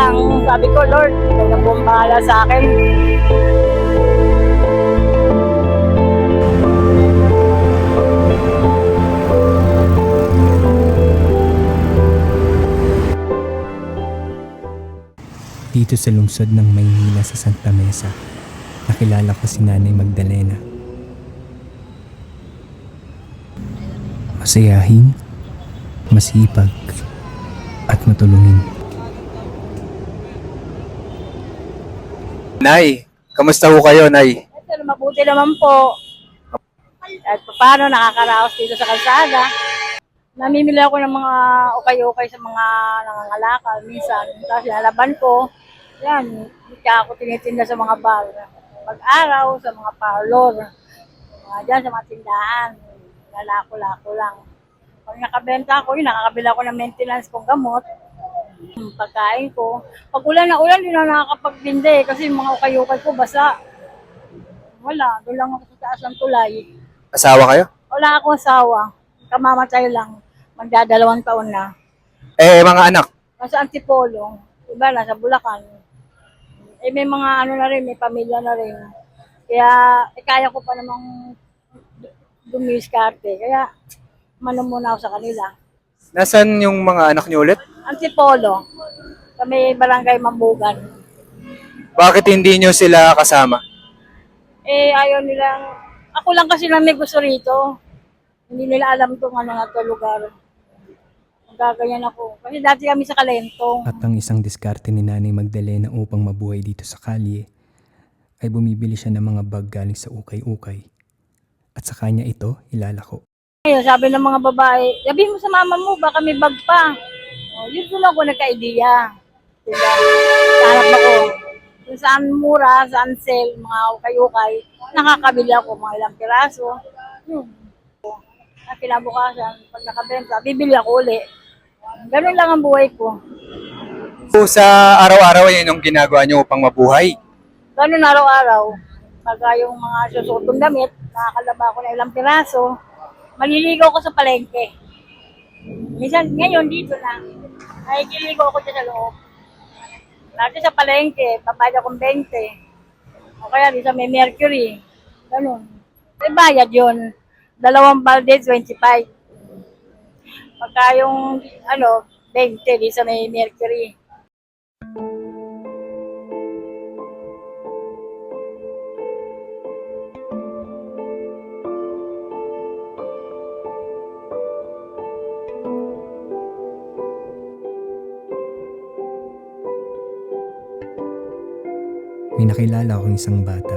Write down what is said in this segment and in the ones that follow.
lang. Sabi ko, Lord, ikaw na po sa akin. Dito sa lungsod ng Maynila sa Santa Mesa, nakilala ko si Nanay Magdalena. Masayahin, masipag, at matulungin. Nay, kamusta ho kayo, Nay? Pero mabuti naman po. At paano nakakaraos dito sa kalsada. Namimili ako ng mga ukay-ukay sa mga nangangalakal minsan. Tapos lalaban ko. Yan, kaya ako tinitinda sa mga bar. Pag-araw, sa mga parlor. Mga dyan, sa mga tindahan. Lalako-lako lang. Pag nakabenta ako, yun, nakakabila ko ng maintenance kong gamot. Yung pagkain ko. Pag ulan na ulan, hindi na nakakapagtinda eh. Kasi mga ukay-ukay ko basa. Wala, doon lang ako sa taas ng tulay. Asawa kayo? Wala akong asawa. Kamamatay lang. Magdadalawang taon na. Eh, mga anak. Nasa Antipolo. Iba, nasa Bulacan. Eh, may mga ano na rin, may pamilya na rin. Kaya, eh, kaya ko pa namang dumiskarte. Kaya, mano muna ako sa kanila. Nasaan yung mga anak niyo ulit? Antipolo. Sa may barangay Mambugan. Bakit hindi niyo sila kasama? Eh, ayaw nilang, ako lang kasi lang may gusto rito. Hindi nila alam itong ano na to lugar. Gaganyan ako. Kasi dati kami sa Kalentong. At ang isang diskarte ni Nanay Magdalena upang mabuhay dito sa kalye ay bumibili siya ng mga bag galing sa ukay-ukay. At sa kanya ito ilalako. Ngayon, sabi ng mga babae, sabi mo sa mama mo, baka may bag pa. O, yun doon ako nagka-idea. Diba? Hanap ako. Kung saan mura, saan sale, mga ukay-ukay, nakakabili ako mga ilang piraso. Yun. At kinabukasan, pag nakabenta, bibili ako uli. Ganun lang ang buhay ko. So, sa araw-araw, yan yung ginagawa niyo upang mabuhay. Ganun araw-araw. Pagka yung mga susuot kong damit, nakakalaba ko na ilang piraso, maliligaw ko sa palengke. Minsan, ngayon dito na, nakikiligaw ko dyan sa loob. Dati sa palengke, papayad akong 20. O kaya di sa may mercury. Ganun. May bayad yun. Dalawang balde, 25. Pagka yung, ano, 20, di sa may mercury. May nakilala akong isang bata.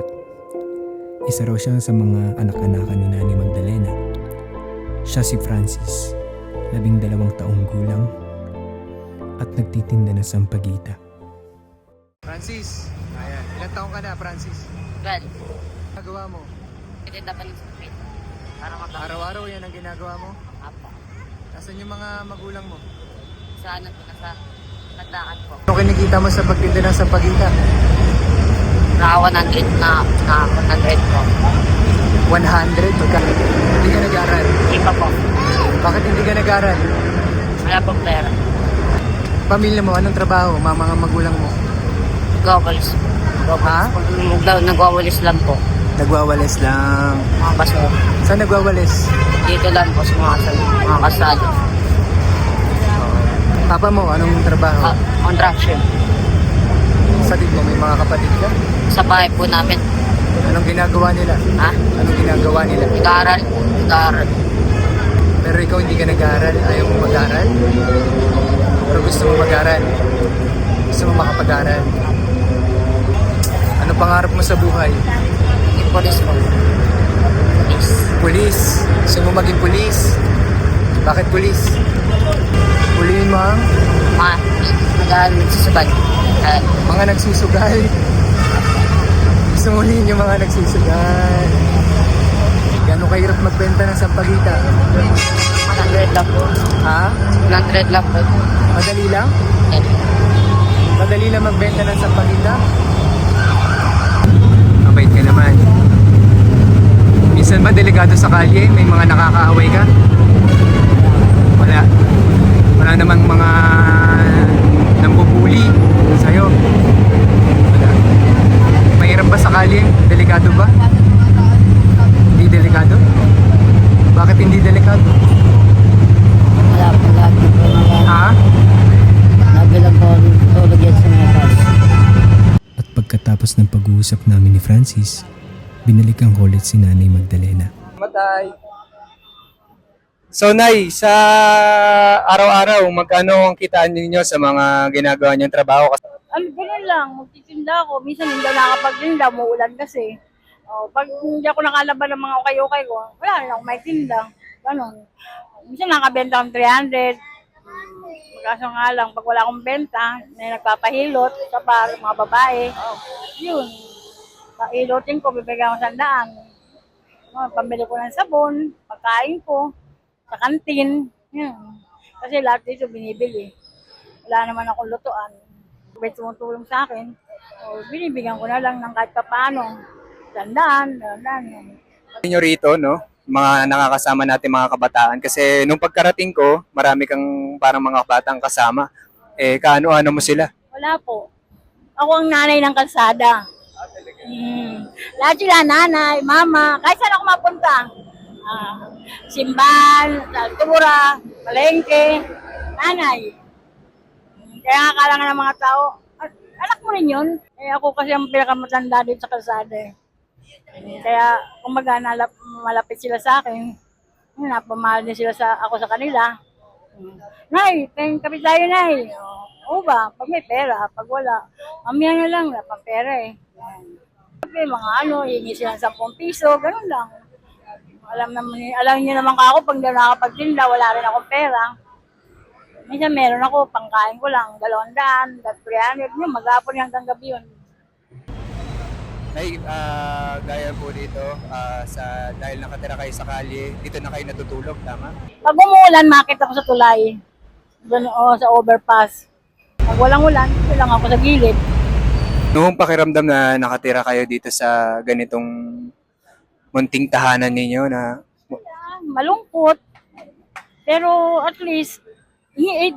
Isa raw siya sa mga anak-anakan ni Nanay Magdalena. Siya si Francis, labing dalawang taong gulang at nagtitinda ng sampagita. Francis, ayan. Ilan taong ka na, Francis? Well, Ginagawa mo? itinda pa ng sukit. Para maka... Araw-araw yan ang ginagawa mo? Apa. Nasaan yung mga magulang mo? Sa ano po, nasa tandaan po. Ano kinikita mo sa pagtinda ng sapagita? Naka 100 na, na 100 po. 100? Pagka hindi ka nag-aral. Iba po. Bakit hindi ka nag-aral? Wala pong pera. Pamilya mo, anong trabaho? Mga mga magulang mo? Nagwawalis. Ha? Nagwawalis, lang po. Nagwawalis lang. Mga baso. Saan nagwawalis? Dito lang po sa mga, mga kasalo. Papa mo, anong trabaho? Uh, contraction. Sa mo, may mga kapatid ka? Sa bahay po namin. Anong ginagawa nila? Ha? Anong ginagawa nila? Nag-aaral. Nag-aaral. Pero ikaw hindi ka nag-aaral? Ayaw mo mag-aaral? Pero gusto mo mag-aaral? Gusto mo makapag-aaral? Ano pangarap mo sa buhay? Yung police po. Police. Pulis. Gusto mo maging pulis? Bakit pulis? Puliin mo ang Mga nag-aaral nagsisubad. Uh, mga nagsusugal. Gusto mo ulihin yung mga nagsusugal. Gano'ng kahirap magbenta ng sampagita? 100 lang po. Ha? 100 lang po. Madali lang? Yan. Madali lang magbenta ng sampagita? Mabait ka naman. Minsan ba delikado sa kalye? May mga nakakaaway ka? Wala Wala namang mga Francis, binalikan ko ulit si Nanay Magdalena. Matay. So, Nay, sa araw-araw, magkano ang kitaan ninyo sa mga ginagawa niyong trabaho? Ano, ganun lang, magtitinda ako. Minsan hindi ako nakapagtinda, umuulan kasi. Oh, pag hindi ako nakalaban ng mga ukay-ukay ko, wala ako may tinda. Ganun. Minsan nakabenta akong 300. Hmm, Kaso nga lang, pag wala akong benta, may nagpapahilot sa par, mga babae. Yun. Pailotin ko, bibigyan ko sandaan. Oh, pambili ko ng sabon, pagkain ko, sa kantin. Yun. Kasi lahat dito binibili. Wala naman akong lutuan. May tumutulong sa akin. O, binibigyan ko na lang ng kahit papaano. Tandaan, tandaan. Ninyo rito, no? Mga nakakasama natin mga kabataan. Kasi nung pagkarating ko, marami kang parang mga batang kasama. Eh, kaano-ano mo sila? Wala po. Ako ang nanay ng kalsada. Hmm. Lahat sila, nanay, mama, kahit saan ako mapunta. Ah, simban, altura, palengke, nanay. Kaya akala nga ng mga tao, "Ah, anak mo rin yun. Eh ako kasi ang pinakamatanda dito sa kalsada eh. Kaya kumbaga nalap, malapit sila sa akin. Napamahal din sila sa ako sa kanila. Nay, tingin kami tayo, Nay. Oo ba? Pag may pera, pag wala, mamaya na lang, wala pang pera eh. Sabi, mga ano, hingi sila ng 10 piso, ganun lang. Alam naman, alam niyo naman ka ako, pag ako nakapagtinda, wala rin akong pera. Minsan meron ako, pangkain ko lang, dalawang daan, 300, yun, maghapon hanggang gabi yun. Nay, ah, gaya po dito, ah, sa, dahil nakatira kayo sa kalye, dito na kayo natutulog, tama? Pag umuulan, makit ako sa tulay. Doon, o, sa overpass. Pag walang ulan, dito lang ako sa gilid. Noong pakiramdam na nakatira kayo dito sa ganitong munting tahanan ninyo na malungkot. Pero at least,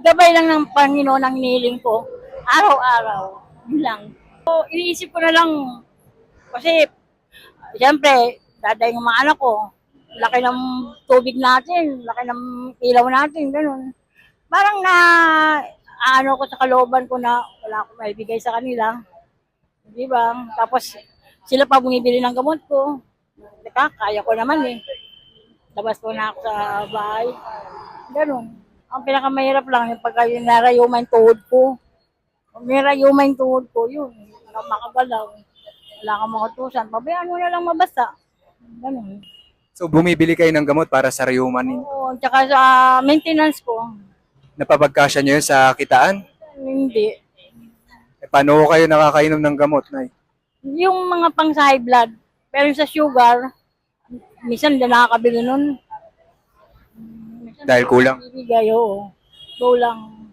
gabay lang ng Panginoon ang hinihiling ko. Araw-araw. Lang. So, iniisip ko na lang, kasi, siyempre, daday ng mga anak ko. Laki ng tubig natin, laki ng ilaw natin, ganun. Parang na, ano ko sa kalooban ko na wala akong maibigay sa kanila. Di ba? Tapos, sila pa bumibili ng gamot ko. Teka, kaya ko naman eh labas ko na ako sa bahay. Ganun. Ang pinakamahirap lang yung pagka yung narayuma yung tuhod ko. Pag may rayuma yung tuhod ko, yun. Makagalaw. Wala kang mga tusan. Pabayaan mo na lang mabasa. Ganun. so bumibili kayo ng gamot para sa rayuman ninyo. Oo, tsaka sa maintenance ko, Napapagkasya nyo yun sa kitaan? hindi. Eh, paano ko kayo nakakainom ng gamot, Nay? Yung mga pang sa high blood, pero yung sa sugar, minsan hindi nakakabili nun. Minsan Dahil kulang? Bibigay, oo. Kulang.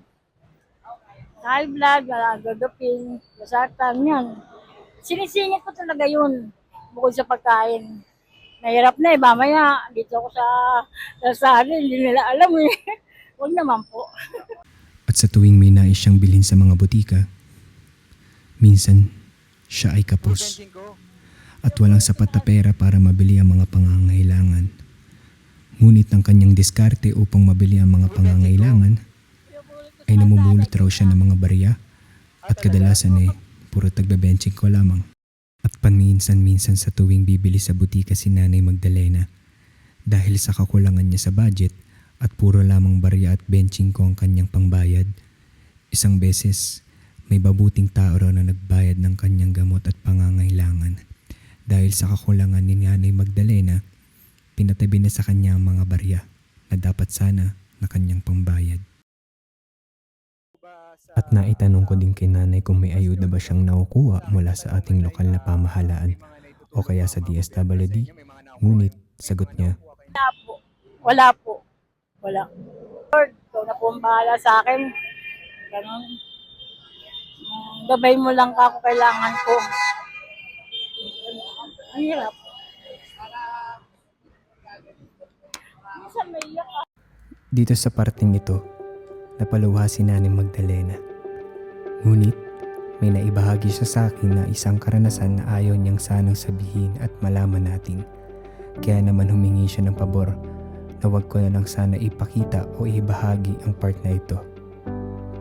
High blood, gagapin, kasatan, yan. Sinisingit ko talaga yun. Bukod sa pagkain. Nahirap na eh, mamaya, dito ako sa kalsada, hindi nila alam eh. Huwag naman po. At sa tuwing may nais siyang bilhin sa mga butika, minsan siya ay kapos at walang sapat na pera para mabili ang mga pangangailangan. Ngunit ang kanyang diskarte upang mabili ang mga pangangailangan ay namumulot raw siya ng mga barya at kadalasan eh puro tagbebenching ko lamang. At paminsan-minsan sa tuwing bibili sa butika si Nanay Magdalena dahil sa kakulangan niya sa budget at puro lamang barya at benching ko ang kanyang pangbayad. Isang beses, may babuting tao raw na nagbayad ng kanyang gamot at pangangailangan. Dahil sa kakulangan ni Nanay Magdalena, pinatabi na sa kanya ang mga barya na dapat sana na kanyang pangbayad. At naitanong ko din kay nanay kung may ayuda ba siyang nakukuha mula sa ating lokal na pamahalaan o kaya sa DSWD. Ngunit sagot niya, Wala po. Wala po. Wala. Lord, ikaw na po ang bahala sa akin. Ganun. Gabay mo lang ka kung kailangan ko. Hirap. Dito sa parting ito, napaluha si Nanay Magdalena. Ngunit may naibahagi siya sa akin na isang karanasan na ayaw niyang sanang sabihin at malaman natin. Kaya naman humingi siya ng pabor na wag ko na lang sana ipakita o ibahagi ang part na ito.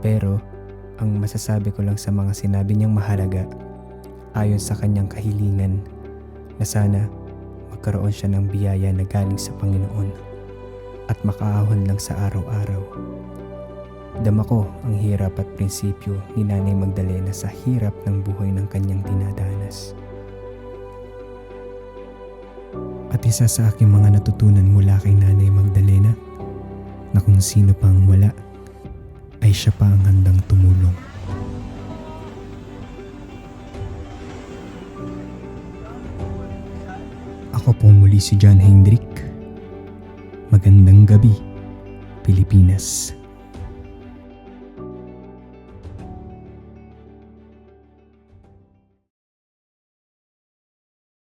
Pero ang masasabi ko lang sa mga sinabi niyang mahalaga ayon sa kanyang kahilingan na sana magkaroon siya ng biyaya na galing sa Panginoon at makaahon lang sa araw-araw. Dama ko ang hirap at prinsipyo ni Nanay Magdalena sa hirap ng buhay ng kanyang dinadanas. At isa sa aking mga natutunan mula kay Nanay Magdalena na kung sino pang wala ay siya pa ang handang tumulong. Ako po muli si John Hendrick. Magandang gabi, Pilipinas.